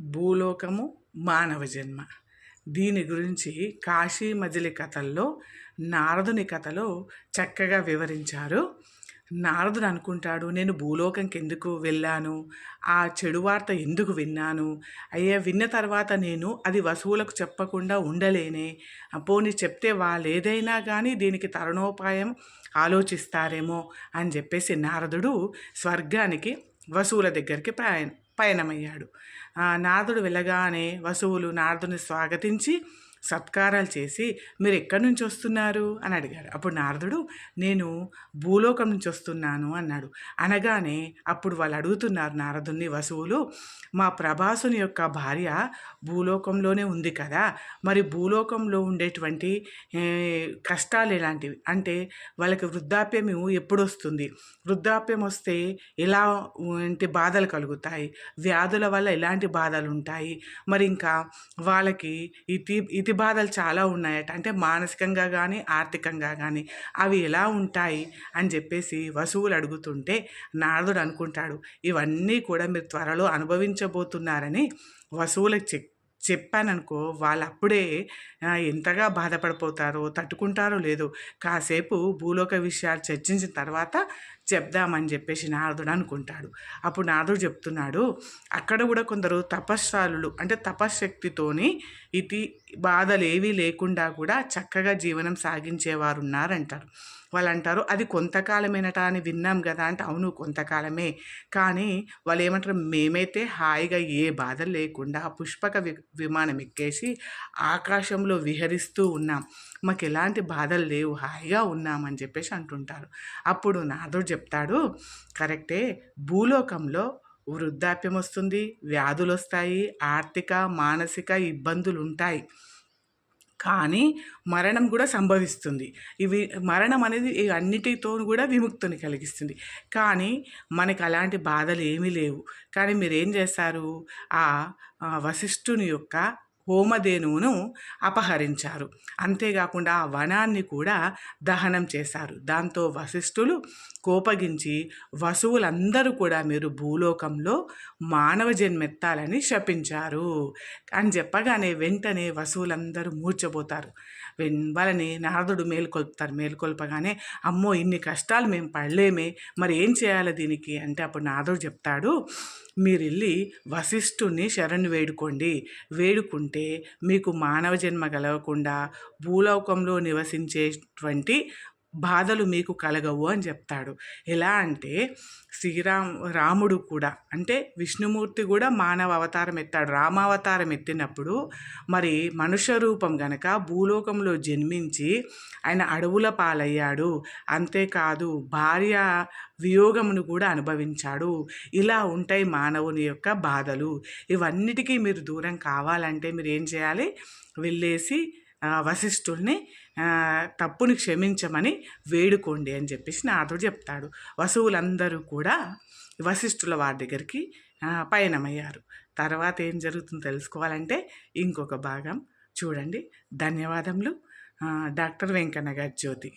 భూలోకము మానవ జన్మ. దీని గురించి కాశీ మజిలి కథల్లో నారదుని కథలో చక్కగా వివరించారు. నారదుడు అనుకుంటాడు నేను భూలోకంకి ఎందుకు వెళ్ళాను? ఆ చెడు వార్త ఎందుకు విన్నాను? అయ్యా విన్న తర్వాత నేను అది వసువులకు చెప్పకుండా ఉండలేనే. పోనీ చెప్తే వాళ్ళు ఏదైనా కానీ దీనికి తరుణోపాయం ఆలోచిస్తారేమో అని చెప్పేసి నారదుడు స్వర్గానికి వసువుల దగ్గరికి ప్రయాణం పయనమయ్యాడు. నారదుడు వెళ్ళగానే వసువులు నారదుని స్వాగతించి సత్కారాలు చేసి మీరు ఎక్కడి నుంచి వస్తున్నారు? అని అడిగాడు. అప్పుడు నారదుడు నేను భూలోకం నుంచి వస్తున్నాను అన్నాడు. అనగానే అప్పుడు వాళ్ళు అడుగుతున్నారు నారదుని వసువులు మా ప్రభాసుని యొక్క భార్య భూలోకంలోనే ఉంది కదా మరి భూలోకంలో ఉండేటువంటి కష్టాలు ఎలాంటివి? అంటే వాళ్ళకి వృద్ధాప్యం ఎప్పుడు వస్తుంది వృద్ధాప్యం వస్తే ఎలా ఏంటి బాధలు కలుగుతాయి? వ్యాధుల వల్ల ఎలాంటి బాధలు ఉంటాయి? మరి ఇంకా వాళ్ళకి ఇతి ఇతి బాధలు చాలా ఉన్నాయట. అంటే మానసికంగా కానీ ఆర్థికంగా కానీ అవి ఎలా ఉంటాయి అని చెప్పేసి వసువులు అడుగుతుంటే నారదుడు అనుకుంటాడు ఇవన్నీ కూడా మీరు త్వరలో అనుభవించబోతున్నారని వసువులకు చెక్ చెప్పాననుకో వాళ్ళు అప్పుడే ఎంతగా బాధపడిపోతారో తట్టుకుంటారో లేదో కాసేపు భూలోక విషయాలు చర్చించిన తర్వాత చెప్దామని చెప్పేసి నారదుడు అనుకుంటాడు. అప్పుడు నారదుడు చెప్తున్నాడు అక్కడ కూడా కొందరు తపస్సాలులు అంటే తపశ్శక్తితోని ఇది బాధలు ఏవీ లేకుండా కూడా చక్కగా జీవనం సాగించేవారు ఉన్నారంటారు వాళ్ళు అంటారు అది కొంతకాలమేనట అని విన్నాం కదా అంటే అవును కొంతకాలమే. కానీ వాళ్ళు ఏమంటారు మేమైతే హాయిగా ఏ బాధ లేకుండా పుష్పక వి విమానం ఎక్కేసి ఆకాశంలో విహరిస్తూ ఉన్నాం. మాకు ఎలాంటి బాధలు లేవు హాయిగా ఉన్నామని చెప్పేసి అంటుంటారు. అప్పుడు నాదుడు చెప్తాడు. కరెక్టే. భూలోకంలో వృద్ధాప్యం వస్తుంది వ్యాధులు వస్తాయి ఆర్థిక మానసిక ఇబ్బందులు ఉంటాయి కానీ మరణం కూడా సంభవిస్తుంది. ఇవి మరణం అనేది అన్నిటితో కూడా విముక్తిని కలిగిస్తుంది. కానీ మనకు అలాంటి బాధలు ఏమీ లేవు. కానీ మీరేం చేస్తారు? ఆ వశిష్ఠుని యొక్క హోమధేనువును అపహరించారు. అంతేకాకుండా ఆ వనాన్ని కూడా దహనం చేశారు. దాంతో వశిష్ఠులు కోపగించి వసువులందరూ కూడా మీరు భూలోకంలో మానవ జన్మెత్తాలని శపించారు అని చెప్పగానే వెంటనే వసువులందరూ మూర్చబోతారు వాళ్ళని నారదుడు మేలుకొల్పుతారు. మేలుకొల్పగానే అమ్మో ఇన్ని కష్టాలు మేము పడలేమే. మరి ఏం చేయాలి దీనికి? అంటే అప్పుడు నారదుడు చెప్తాడు మీరు వెళ్ళి వశిష్ఠుని శరణు వేడుకోండి. వేడుకుంటే మీకు మానవ జన్మ కలగకుండా భూలోకంలో నివసించేటువంటి బాధలు మీకు కలగవు అని చెప్తాడు. ఎలా అంటే శ్రీరామ్ రాముడు కూడా అంటే విష్ణుమూర్తి కూడా మానవ అవతారం ఎత్తాడు. రామావతారం ఎత్తినప్పుడు మరి మనుష్య రూపం గనక భూలోకంలో జన్మించి ఆయన అడవుల పాలయ్యాడు. అంతేకాదు భార్య వియోగమును కూడా అనుభవించాడు. ఇలా ఉంటాయి మానవుని యొక్క బాధలు. ఇవన్నిటికీ మీరు దూరం కావాలంటే మీరు ఏం చేయాలి? వెళ్ళేసి వశిష్ఠుల్ని తప్పుని క్షమించమని వేడుకోండి అని చెప్పేసి నారదుడు చెప్తాడు. వసువులందరూ కూడా వశిష్ఠుల వారి దగ్గరికి పయనమయ్యారు. తర్వాత ఏం జరుగుతుందో తెలుసుకోవాలంటే ఇంకొక భాగం చూడండి. ధన్యవాదములు. డాక్టర్ వెంకన్న గారి జ్యోతి.